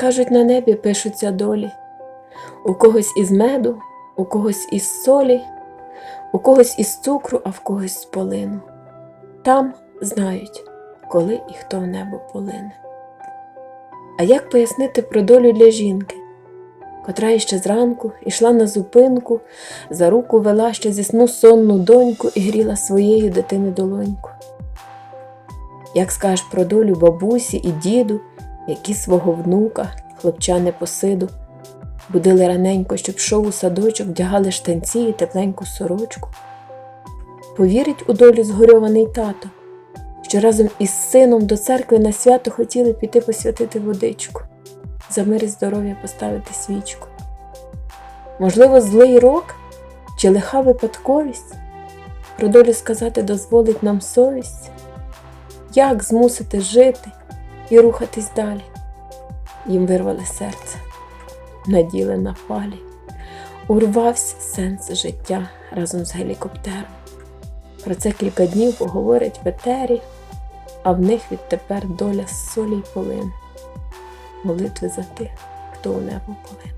Кажуть, на небі пишуться долі, у когось із меду, у когось із солі, у когось із цукру, а в когось з полину. Там знають, коли і хто в небо полине. А як пояснити про долю для жінки, котра іще зранку йшла на зупинку, за руку вела ще зі сну сонну доньку і гріла своєю дитини долоньку? Як скажеш про долю бабусі і діду, які свого внука, хлопча непосиду, будили раненько, щоб йшов у садочок, вдягали штанці і тепленьку сорочку? Повірить у долю згорьований тато, що разом із сином до церкви на свято хотіли піти посвятити водичку, за мир і здоров'я поставити свічку. Можливо, злий рок чи лиха випадковість? Про долю сказати дозволить нам совість? Як змусити жити і рухатись далі? Їм вирвали серце, наділи на палі, урвався сенс життя разом з гелікоптером. Про це кілька днів поговорять в етері, а в них відтепер доля солі й полин, молитви за тих, хто у небо полин.